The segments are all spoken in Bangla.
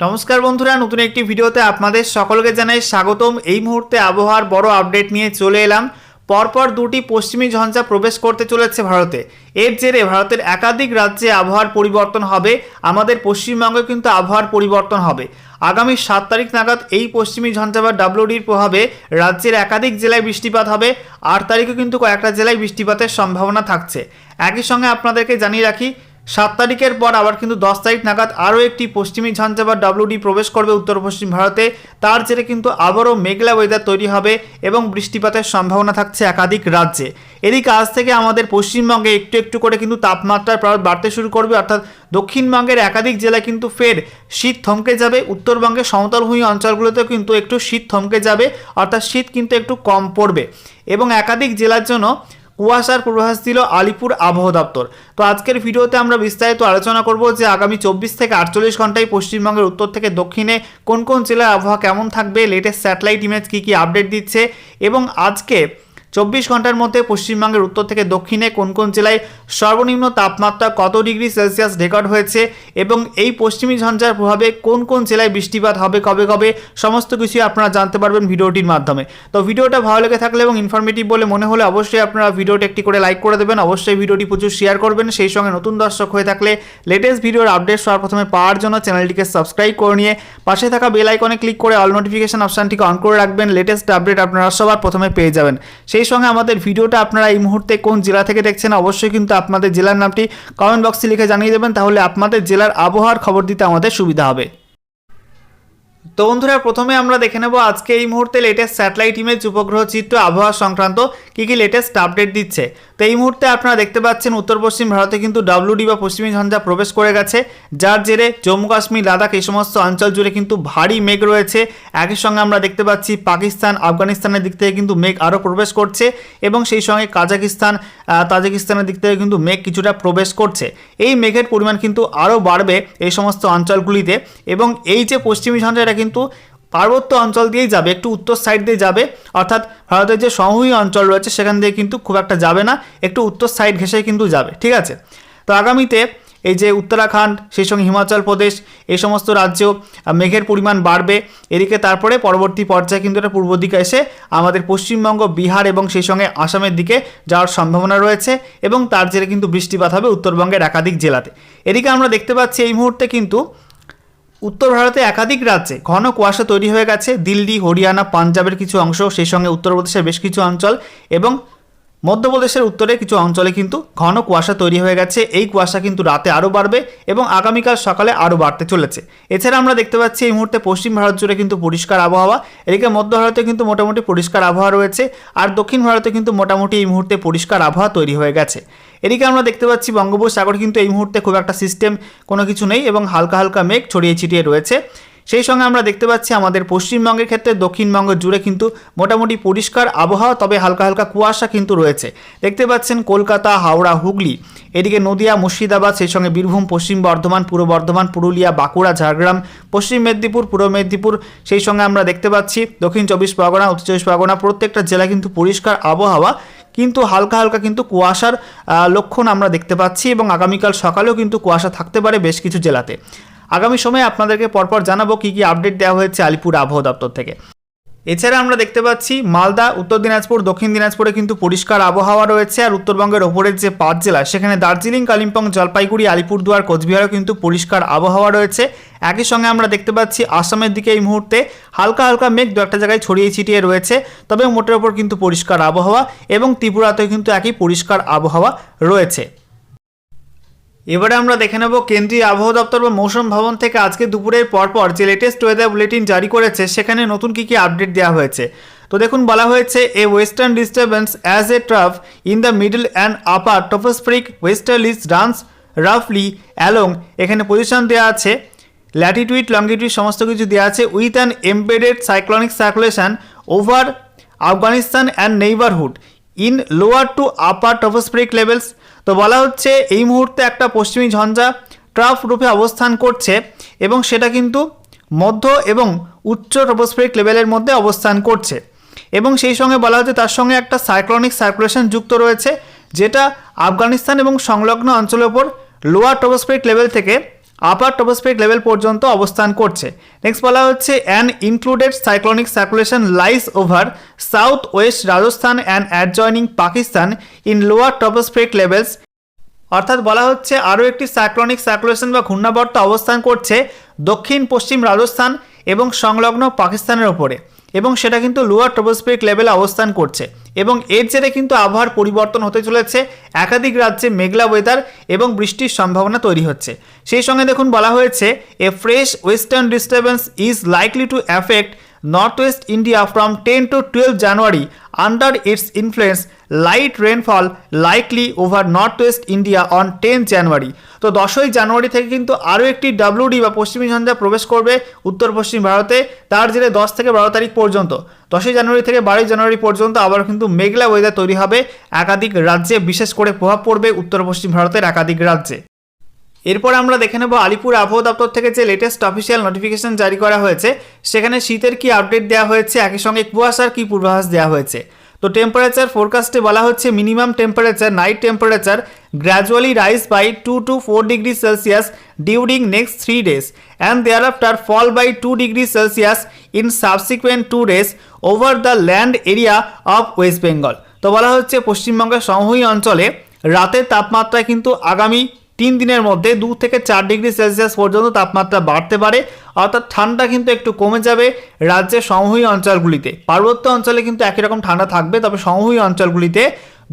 নমস্কার বন্ধুরা, নতুন একটি ভিডিওতে আপনাদের সকলকে জানাই স্বাগতম। এই মুহূর্তে আবহাওয়ার বড় আপডেট নিয়ে চলে এলাম। পরপর দুটি পশ্চিমী ঝঞ্ঝা প্রবেশ করতে চলেছে ভারতে। এর জেরে ভারতের একাধিক রাজ্যে আবহাওয়ার পরিবর্তন হবে। আমাদের পশ্চিমবঙ্গে কিন্তু আবহাওয়ার পরিবর্তন হবে। আগামী সাত তারিখ নাগাদ এই পশ্চিমী ঝঞ্ঝা বা ডাব্লিউডির প্রভাবে রাজ্যের একাধিক জেলায় বৃষ্টিপাত হবে। আট তারিখে কিন্তু কয়েকটা জেলায় বৃষ্টিপাতের সম্ভাবনা থাকছে। একই সঙ্গে আপনাদেরকে জানিয়ে রাখি সাত তারিখের পর আবার কিন্তু দশ তারিখ নাগাদ আরও একটি পশ্চিমী ঝঞ্ঝা বা ডাব্লিউডি প্রবেশ করবে উত্তর পশ্চিম ভারতে। তার জেরে কিন্তু আবারও মেঘলা ওয়েদার তৈরি হবে এবং বৃষ্টিপাতের সম্ভাবনা থাকছে একাধিক রাজ্যে। এদিকে আজ থেকে আমাদের পশ্চিমবঙ্গে একটু একটু করে কিন্তু তাপমাত্রার প্রায় বাড়তে শুরু করবে, অর্থাৎ দক্ষিণবঙ্গের একাধিক জেলায় কিন্তু ফের শীত থমকে যাবে। উত্তরবঙ্গের সমতলভূমি অঞ্চলগুলোতেও কিন্তু একটু শীত থমকে যাবে, অর্থাৎ শীত কিন্তু একটু কম পড়বে। এবং একাধিক জেলার জন্য কুয়াশার পূর্বাভাস দিল আলিপুর আবহাওয়া দপ্তর। তো আজকের ভিডিওতে আমরা বিস্তারিত আলোচনা করব যে আগামী চব্বিশ থেকে আটচল্লিশ ঘন্টায় পশ্চিমবঙ্গের উত্তর থেকে দক্ষিণে কোন কোন জেলার আবহাওয়া কেমন থাকবে লেটেস্ট স্যাটেলাইট ইমেজ কী কী আপডেট দিচ্ছে এবং আজকে চব্বিশ ঘণ্টার মধ্যে পশ্চিমবঙ্গের উত্তর থেকে দক্ষিণে কোন কোন জেলায় সর্বনিম্ন তাপমাত্রা কত ডিগ্রি সেলসিয়াস রেকর্ড হয়েছে এবং এই পশ্চিমী ঝঞ্ঝার প্রভাবে কোন কোন জেলায় বৃষ্টিপাত হবে, কবে কবে, সমস্ত কিছুই আপনারা জানতে পারবেন ভিডিওটির মাধ্যমে। তো ভিডিওটা ভালো লেগে থাকলে এবং ইনফরমেটিভ বলে মনে হলে অবশ্যই আপনারা ভিডিওটি একটি করে লাইক করে দেবেন। অবশ্যই ভিডিওটি প্রচুর শেয়ার করবেন। সেই সঙ্গে নতুন দর্শক হয়ে থাকলে লেটেস্ট ভিডিওর আপডেট সবার প্রথমে পাওয়ার জন্য চ্যানেলটিকে সাবস্ক্রাইব করে নিয়ে পাশে থাকা বেল আইকনে ক্লিক করে অল নোটিফিকেশন অপশানটিকে অন করে রাখবেন। লেটেস্ট আপডেট আপনারা সবার প্রথমে পেয়ে যাবেন। সেই সঙ্গে আমাদের ভিডিওটা আপনারা এই মুহূর্তে কোন জেলা থেকে দেখছেন অবশ্যই কিন্তু আপনাদের জেলার নামটি কমেন্ট বক্সে লিখে জানিয়ে দেবেন, তাহলে আপনাদের জেলার আবহাওয়ার খবর দিতে আমাদের সুবিধা হবে। তো বন্ধুরা, প্রথমে আমরা দেখে নেব আজকে এই মুহূর্তে লেটেস্ট স্যাটেলাইট ইমেজ উপগ্রহ চিত্র আবহাওয়া সংক্রান্ত কী কী লেটেস্ট আপডেট দিচ্ছে। তো এই মুহূর্তে আপনারা দেখতে পাচ্ছেন উত্তর পশ্চিম ভারতে কিন্তু ডাব্লিউডি বা পশ্চিমী ঝঞ্ঝা প্রবেশ করে গেছে, যার জেরে জম্মু কাশ্মীর, লাদাখ এই সমস্ত অঞ্চল জুড়ে কিন্তু ভারী মেঘ রয়েছে। একই সঙ্গে আমরা দেখতে পাচ্ছি পাকিস্তান, আফগানিস্তানের দিক থেকে কিন্তু মেঘ আরও প্রবেশ করছে এবং সেই সঙ্গে কাজাকিস্তান তাজিকিস্তানের দিক থেকে কিন্তু মেঘ কিছুটা প্রবেশ করছে। এই মেঘের পরিমাণ কিন্তু আরও বাড়বে এই সমস্ত অঞ্চলগুলিতে এবং এই যে পশ্চিমী ঝঞ্ঝা কিন্তু পার্বত্য অঞ্চল দিয়েই যাবে, একটু উত্তর সাইড দিয়ে যাবে। অর্থাৎ ভারতের যে সমভূমি অঞ্চল রয়েছে, সেখান দিয়ে কিন্তু খুব একটা যাবে না, একটু উত্তর সাইড ঘেঁষে কিন্তু যাবে, ঠিক আছে? তো আগামীতে এই যে উত্তরাখণ্ড, সেই সঙ্গে হিমাচল প্রদেশ, এই সমস্ত রাজ্য মেঘের পরিমাণ বাড়বে। এদিকে তারপরে পরবর্তী পর্যায়ে কিন্তু এটা পূর্ব দিকে এসে আমাদের পশ্চিমবঙ্গ, বিহার এবং সেই সঙ্গে আসামের দিকে যাওয়ার সম্ভাবনা রয়েছে এবং তার জেরে কিন্তু বৃষ্টিপাত হবে উত্তরবঙ্গের একাধিক জেলাতে। এদিকে আমরা দেখতে পাচ্ছি এই মুহূর্তে কিন্তু উত্তর ভারতে একাধিক রাজ্যে ঘন কুয়াশা তৈরি হয়ে গেছে। দিল্লি, হরিয়ানা, পাঞ্জাবের কিছু অংশ, সেই সঙ্গে উত্তরপ্রদেশের বেশ কিছু অঞ্চল এবং মধ্যপ্রদেশের উত্তরে কিছু অঞ্চলে কিন্তু ঘন কুয়াশা তৈরি হয়ে গেছে। এই কুয়াশা কিন্তু রাতে আরও বাড়বে এবং আগামীকাল সকালে আরও বাড়তে চলেছে। এছাড়া আমরা দেখতে পাচ্ছি এই মুহূর্তে পশ্চিম ভারত জুড়ে কিন্তু পরিষ্কার আবহাওয়া। এদিকে মধ্য ভারতে কিন্তু মোটামুটি পরিষ্কার আবহাওয়া রয়েছে আর দক্ষিণ ভারতে কিন্তু মোটামুটি এই মুহূর্তে পরিষ্কার আবহাওয়া তৈরি হয়ে গেছে। এদিকে আমরা দেখতে পাচ্ছি বঙ্গোপসাগর কিন্তু এই মুহূর্তে খুব একটা সিস্টেম কোনো কিছু নেই এবং হালকা হালকা মেঘ ছড়িয়ে ছিটিয়ে রয়েছে। সেই সঙ্গে আমরা দেখতে পাচ্ছি আমাদের পশ্চিমবঙ্গের ক্ষেত্রে দক্ষিণবঙ্গ জুড়ে কিন্তু মোটামুটি পরিষ্কার আবহাওয়া, তবে হালকা হালকা কুয়াশা কিন্তু রয়েছে। দেখতে পাচ্ছেন কলকাতা, হাওড়া, হুগলি, এদিকে নদিয়া, মুর্শিদাবাদ, সেই সঙ্গে বীরভূম, পশ্চিম বর্ধমান, পূর্ব বর্ধমান, পুরুলিয়া, বাঁকুড়া, ঝাড়গ্রাম, পশ্চিম মেদিনীপুর, পূর্ব মেদিনীপুর, সেই সঙ্গে আমরা দেখতে পাচ্ছি দক্ষিণ চব্বিশ পরগনা, উত্তর চব্বিশ পরগনা, প্রত্যেকটা জেলা কিন্তু পরিষ্কার আবহাওয়া, কিন্তু হালকা হালকা কিন্তু কুয়াশার লক্ষণ আমরা দেখতে পাচ্ছি এবং আগামীকাল সকালেও কিন্তু কুয়াশা থাকতে পারে বেশ কিছু জেলাতে। আগামী সময়ে আপনাদেরকে পরপর জানাব কী কী আপডেট দেওয়া হয়েছে আলিপুর আবহাওয়া দপ্তর থেকে। এছাড়া আমরা দেখতে পাচ্ছি, মালদা, উত্তর দিনাজপুর, দক্ষিণ দিনাজপুরে কিন্তু পরিষ্কার আবহাওয়া রয়েছে আর উত্তরবঙ্গের ওপরের যে পাঁচ জেলা, সেখানে দার্জিলিং, কালিম্পং, জলপাইগুড়ি, আলিপুরদুয়ার, কোচবিহারও কিন্তু পরিষ্কার আবহাওয়া রয়েছে। একই সঙ্গে আমরা দেখতে পাচ্ছি, আসামের দিকে এই মুহূর্তে হালকা হালকা মেঘ দু একটা জায়গায় ছড়িয়ে ছিটিয়ে রয়েছে, তবে মোটের ওপর কিন্তু পরিষ্কার আবহাওয়া এবং ত্রিপুরাতেও কিন্তু একই পরিষ্কার আবহাওয়া রয়েছে। এবারে আমরা দেখে নেব কেন্দ্রীয় আবহাওয়া দপ্তর বা মৌসুম ভবন থেকে আজকে দুপুরের পরপর যে লেটেস্ট ওয়েদার বুলেটিন জারি করেছে, সেখানে নতুন কী কী আপডেট দেওয়া হয়েছে। তো দেখুন, বলা হয়েছে a western disturbance as a trough in the middle and upper tropospheric westerlies runs রাফলি along এখানে পজিশন দেওয়া আছে ল্যাটিটিউড লঙ্গিটিউড সমস্ত কিছু দেওয়া আছে with an embedded cyclonic circulation over Afghanistan and neighbourhood in lower to upper tropospheric levels তো বলা হচ্ছে এই মুহূর্তে একটা পশ্চিমী ঝঞ্ঝা ট্রাফ রূপে অবস্থান করছে এবং সেটা কিন্তু মধ্য এবং উচ্চ টপোস্ফেরিক লেভেলের মধ্যে অবস্থান করছে। এবং সেই সঙ্গে বলা হচ্ছে তার সঙ্গে একটা সাইক্লনিক সার্কুলেশন যুক্ত রয়েছে, যেটা আফগানিস্তান এবং সংলগ্ন অঞ্চলের ওপর লোয়ার টপোস্ফেরিক লেভেল থেকে আপার টপোস্ফেরিক লেভেল পর্যন্ত অবস্থান করছে। নেক্সট বলা হচ্ছে an included cyclonic circulation lies over south west Rajasthan and adjoining Pakistan in lower tropospheric levels অর্থাৎ বলা হচ্ছে, আরও একটি সাইক্লোনিক সার্কুলেশন বা ঘূর্ণাবর্ত অবস্থান করছে দক্ষিণ পশ্চিম রাজস্থান এবং সংলগ্ন পাকিস্তানের ওপরে এবং সেটা কিন্তু লোয়ার ট্রোপোস্ফিরিক লেভেলে অবস্থান করছে এবং এর জেরে কিন্তু আবহাওয়ার পরিবর্তন হতে চলেছে একাধিক রাজ্যে মেঘলা ওয়েদার এবং বৃষ্টির সম্ভাবনা তৈরি হচ্ছে। সেই সঙ্গে দেখুন বলা হয়েছে a fresh western disturbance is likely to affect north west India from ten to twelve January its influence light rainfall likely over north west India on ten January তো দশই জানুয়ারি থেকে কিন্তু আরও একটি ডাব্লিউডি বা পশ্চিমী ঝঞ্ঝা প্রবেশ করবে উত্তর পশ্চিম ভারতে, তার জেরে দশ থেকে বারো তারিখ পর্যন্ত। দশই জানুয়ারি থেকে বারোই জানুয়ারি পর্যন্ত আবার কিন্তু মেঘলা ওয়েদার তৈরি হবে একাধিক রাজ্যে, বিশেষ করে প্রভাব পড়বে উত্তর পশ্চিম ভারতের একাধিক রাজ্যে। এরপর আমরা দেখে নেব আলিপুর আবহাওয়া দপ্তর থেকে যে লেটেস্ট অফিসিয়াল নোটিফিকেশন জারি করা হয়েছে, সেখানে শীতের কি আপডেট দেওয়া হয়েছে, একই সঙ্গে কুয়াশার কি পূর্বাভাস দেওয়া হয়েছে? তো টেম্পারেচার ফোরকাস্টে বলা হচ্ছে minimum temperature night temperature gradually rise by two to four degree Celsius during next three days and thereafter fall by two degree Celsius in subsequent two days over the land area of west Bengal তো বলা হচ্ছে পশ্চিমবঙ্গের সমভূমি অঞ্চলে রাতের তাপমাত্রা কিন্তু আগামী তিন দিনের মধ্যে দু থেকে চার ডিগ্রি সেলসিয়াস পর্যন্ত তাপমাত্রা বাড়তে পারে। অর্থাৎ ঠান্ডা কিন্তু একটু কমে যাবে রাজ্যের সমভূমি অঞ্চলগুলিতে। পার্বত্য অঞ্চলে কিন্তু একই রকম ঠান্ডা থাকবে, তবে সমভূমি অঞ্চলগুলিতে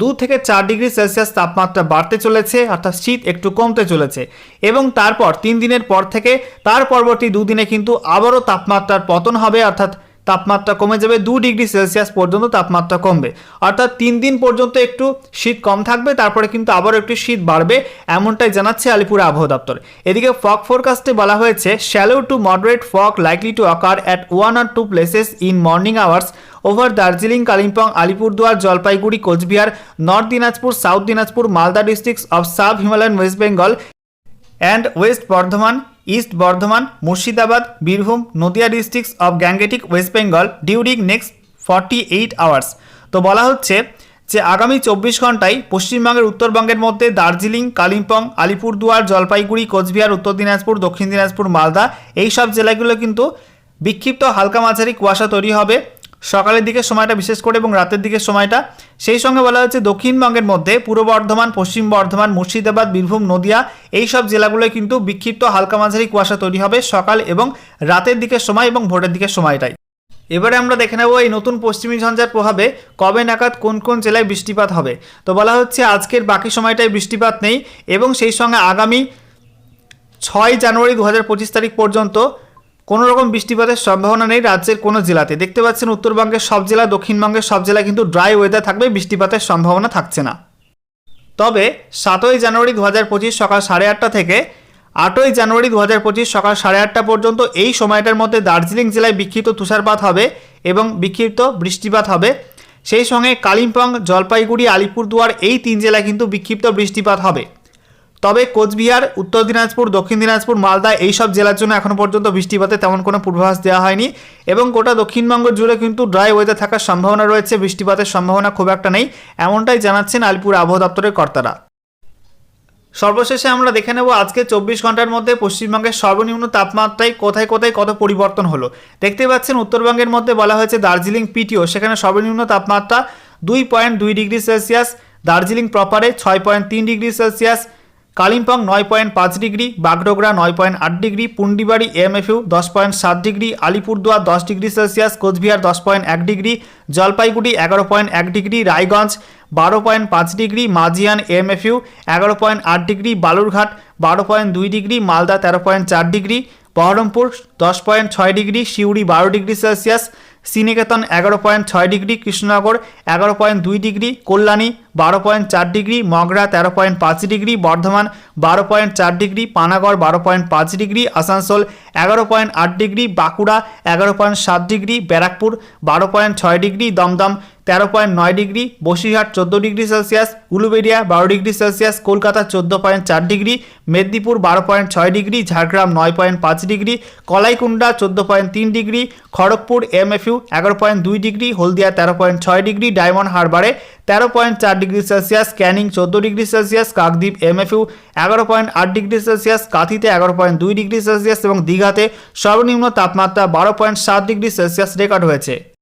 দু থেকে চার ডিগ্রি সেলসিয়াস তাপমাত্রা বাড়তে চলেছে, অর্থাৎ শীত একটু কমতে চলেছে। এবং তারপর তিন দিনের পর থেকে, তার পরবর্তী দুদিনে কিন্তু আবারও তাপমাত্রার পতন হবে, অর্থাৎ তাপমাত্রা কমে যাবে দু ডিগ্রি সেলসিয়াস পর্যন্ত তাপমাত্রা কমবে। অর্থাৎ তিন দিন পর্যন্ত একটু শীত কম থাকবে, তারপরে কিন্তু আবারও একটু শীত বাড়বে, এমনটাই জানাচ্ছে আলিপুর আবহাওয়া দপ্তর। এদিকে ফগ ফোরকাস্টে বলা হয়েছে shallow to moderate fog likely to occur at one or two places in morning hours over Darjeeling Kalimpong Alipurduar Jalpaiguri Cooch Behar north Dinajpur south Dinajpur Malda districts of sub Himalayan west Bengal and west Bardhaman, east Bardhaman, Murshidabad, Birbhum, Nadia districts of Gangetic west Bengal, during next forty eight hours. তো বলা হচ্ছে যে আগামী চব্বিশ ঘন্টায় পশ্চিমবঙ্গের উত্তরবঙ্গের মধ্যে দার্জিলিং, কালিম্পং, আলিপুরদুয়ার, জলপাইগুড়ি, কোচবিহার, উত্তর দিনাজপুর, দক্ষিণ দিনাজপুর, মালদা এই সব জেলাগুলো কিন্তু বিক্ষিপ্ত হালকা মাঝারি কুয়াশা তৈরি হবে। সকালের দিকের সময়টা বিশেষ করে এবং রাতের দিকের সময়টা। সেই সঙ্গে বলা হচ্ছে দক্ষিণবঙ্গের মধ্যে পূর্ব বর্ধমান, পশ্চিম বর্ধমান, মুর্শিদাবাদ, বীরভূম, নদিয়া এই সব জেলাগুলোয় কিন্তু বিক্ষিপ্ত হালকা মাঝারি কুয়াশা তৈরি হবে সকাল এবং রাতের দিকের সময় এবং ভোরের দিকের সময়টাই। এবারে আমরা দেখে নেব এই নতুন পশ্চিমী ঝঞ্ঝার প্রভাবে কবে নাগাদ কোন কোন জেলায় বৃষ্টিপাত হবে। তো বলা হচ্ছে আজকের বাকি সময়টায় বৃষ্টিপাত নেই এবং সেই সঙ্গে আগামী ছয় জানুয়ারি দু হাজার পঁচিশ তারিখ পর্যন্ত কোনো রকম বৃষ্টিপাতের সম্ভাবনা নেই রাজ্যের কোনো জেলাতে। দেখতে পাচ্ছেন উত্তরবঙ্গের সব জেলা, দক্ষিণবঙ্গের সব জেলা কিন্তু ড্রাই ওয়েদার থাকবে, বৃষ্টিপাতের সম্ভাবনা থাকছে না। তবে সাতই জানুয়ারি দু হাজার পঁচিশ সকাল সাড়ে আটটা থেকে আটই জানুয়ারি দু হাজার পঁচিশ সকাল সাড়ে আটটা পর্যন্ত এই সময়টার মধ্যে দার্জিলিং জেলায় বিক্ষিপ্ত তুষারপাত হবে এবং বিক্ষিপ্ত বৃষ্টিপাত হবে। সেই সঙ্গে কালিম্পং, জলপাইগুড়ি, আলিপুরদুয়ার এই তিন জেলায় কিন্তু বিক্ষিপ্ত বৃষ্টিপাত হবে। তবে কোচবিহার, উত্তর দিনাজপুর, দক্ষিণ দিনাজপুর, মালদা এই সব জেলার জন্য এখনও পর্যন্ত বৃষ্টিপাতে তেমন কোনো পূর্বাভাস দেওয়া হয়নি এবং গোটা দক্ষিণবঙ্গ জুড়ে কিন্তু ড্রাই ওয়েদার থাকার সম্ভাবনা রয়েছে। বৃষ্টিপাতের সম্ভাবনা খুব একটা নেই, এমনটাই জানাচ্ছেন আলিপুর আবহাওয়া দপ্তরের কর্তারা। সর্বশেষে আমরা দেখে নেব আজকে চব্বিশ ঘণ্টার মধ্যে পশ্চিমবঙ্গের সর্বনিম্ন তাপমাত্রায় কোথায় কোথায় কত পরিবর্তন হলো। দেখতে পাচ্ছেন উত্তরবঙ্গের মধ্যে বলা হয়েছে দার্জিলিং পিটিও, সেখানে সর্বনিম্ন তাপমাত্রা দুই পয়েন্ট দুই ডিগ্রি সেলসিয়াস, দার্জিলিং প্রপারে ছয় পয়েন্ট তিন ডিগ্রি সেলসিয়াস কালিম্পং নয় পয়েন্ট পাঁচ ডিগ্রি, বাগডোগরা নয় পয়েন্ট আট ডিগ্রি, পুন্ডিবাড়ি এমএফইউ দশ পয়েন্ট সাত ডিগ্রি, আলিপুরদুয়ার দশ ডিগ্রি সেলসিয়াস, কোচবিহার দশ পয়েন্ট এক ডিগ্রি, জলপাইগুড়ি এগারো পয়েন্ট এক ডিগ্রি, রায়গঞ্জ বারো পয়েন্ট পাঁচ ডিগ্রি মাজিয়ান এমএফইউ এগারো পয়েন্ট আট ডিগ্রি, বালুরঘাট বারো পয়েন্ট দুই ডিগ্রি, মালদা তেরো পয়েন্ট চার ডিগ্রি, বহরমপুর দশ পয়েন্ট ছয় ডিগ্রি, সিউড়ি বারো ডিগ্রি সেলসিয়াস, শ্রীনিকেতন এগারো পয়েন্ট ছয় ডিগ্রি, কৃষ্ণনগর এগারো পয়েন্ট দুই ডিগ্রি, কল্যাণী বারো পয়েন্ট চার ডিগ্রি, মগরা তেরো পয়েন্ট পাঁচ ডিগ্রি, বর্ধমান বারো পয়েন্ট চার ডিগ্রি, পানাগড় বারো পয়েন্ট পাঁচ ডিগ্রি, আসানসোল এগারো পয়েন্ট আট ডিগ্রি, বাঁকুড়া এগারো পয়েন্ট সাত ডিগ্রি, ব্যারাকপুর বারো পয়েন্ট ছয় ডিগ্রি, দমদম তেরো পয়েন্ট নয় ডিগ্রি, বসিরহাট চোদ্দ ডিগ্রি সেলসিয়াস উলুবেড়িয়া বারো ডিগ্রি সেলসিয়াস, কলকাতা চোদ্দ পয়েন্ট চার ডিগ্রি, মেদিনীপুর বারো পয়েন্ট ছয় ডিগ্রি, ঝাড়গ্রাম নয় পয়েন্ট পাঁচ ডিগ্রি কলাইকুণ্ডা চোদ্দ পয়েন্ট তিন ডিগ্রি, খড়গপুর এমএফইউ এগারো পয়েন্ট দুই ডিগ্রি, হলদিয়া তেরো পয়েন্ট ছয় ডিগ্রি, ডায়মন্ড হারবারে তেরো পয়েন্ট চার ডিগ্রি সেলসিয়াস, ক্যানিং চোদ্দ ডিগ্রি সেলসিয়াস, কাকদ্বীপ এমএফইউ এগারো পয়েন্ট আট ডিগ্রি সেলসিয়াস, কাথিতে এগারো পয়েন্ট দুই ডিগ্রি সেলসিয়াস এবং দীঘাতে সর্বনিম্ন তাপমাত্রা বারো পয়েন্ট সাত ডিগ্রি সেলসিয়াস রেকর্ড হয়েছে।